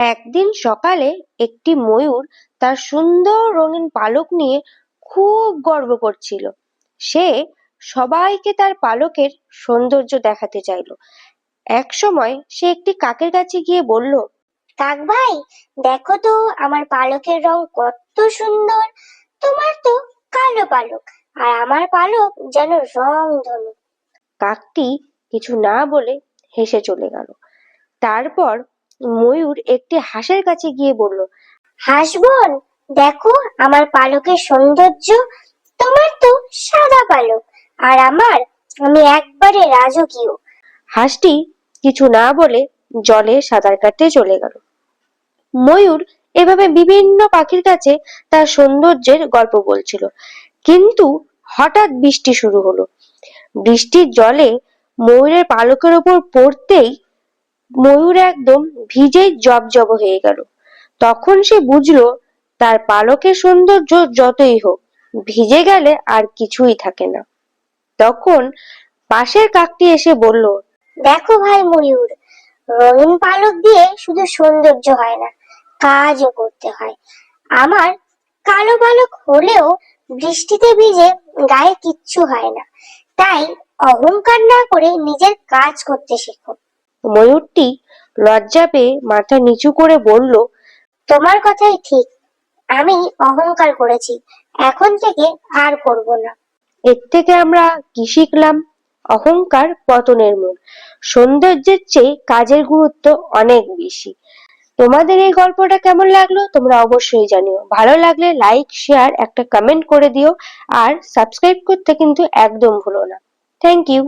একদিন সকালে একটি ময়ূর তার সুন্দর রঙিন পালক নিয়ে খুব গর্ব করছিল। সে সবাইকে তার পালকের সৌন্দর্য দেখাতে চাইলো। এক সময় সে একটি কাকের কাছে গিয়ে বলল কাক ভাই দেখো তো আমার পালকের রং কত সুন্দর। তোমার তো কালো পালক আর আমার পালক যেন রং ধনু কাকটি কিছু না বলে হেসে চলে গেল। তারপর ময়ূর একটি হাঁসের কাছে গিয়ে বলল হাঁস বোন দেখো আমার পালকের সৌন্দর্য। তোমার তো সাদা পালক, আর আমার, আমি একবারে রাজকীয়। হাঁসটি কিছু না বলে জলে সাঁতার কাটতে চলে গেল। ময়ূর এভাবে বিভিন্ন পাখির কাছে তার সৌন্দর্যের গল্প বলছিল। কিন্তু হঠাৎ বৃষ্টি শুরু হলো। বৃষ্টির জলে ময়ূরের পালকের ওপর পড়তেই ময়ূর একদম ভিজে জবজব হয়ে গেল। তখন সে বুঝলো, তার পালকের সৌন্দর্য যতই হোক, ভিজে গেলে আর কিছুই থাকে না। তখন পাশের কাকটি এসে বলল, দেখো ভাই ময়ূর রঙিন পালক দিয়ে শুধু সৌন্দর্য হয় না, কাজও করতে হয়। আমার কালো পালক হলেও বৃষ্টিতে ভিজে গায়ে কিচ্ছু হয় না। তাই অহংকার না করে নিজের কাজ করতে শেখো। ময়ূরটি লজ্জা পেয়ে মাথা নিচু করে বলল, তোমার কথাই ঠিক। আমি অহংকার করেছি। এখন থেকে আর করব না। এর থেকে আমরা কি শিখলাম? অহংকার পতনের মূল সৌন্দর্যের চেয়ে কাজের গুরুত্ব অনেক বেশি। তোমাদের এই গল্পটা কেমন লাগল তোমরা অবশ্যই জানিও। ভালো লাগলে লাইক শেয়ার একটা কমেন্ট করে দিও। আর সাবস্ক্রাইব করতে কিন্তু একদম ভুলো না। Thank you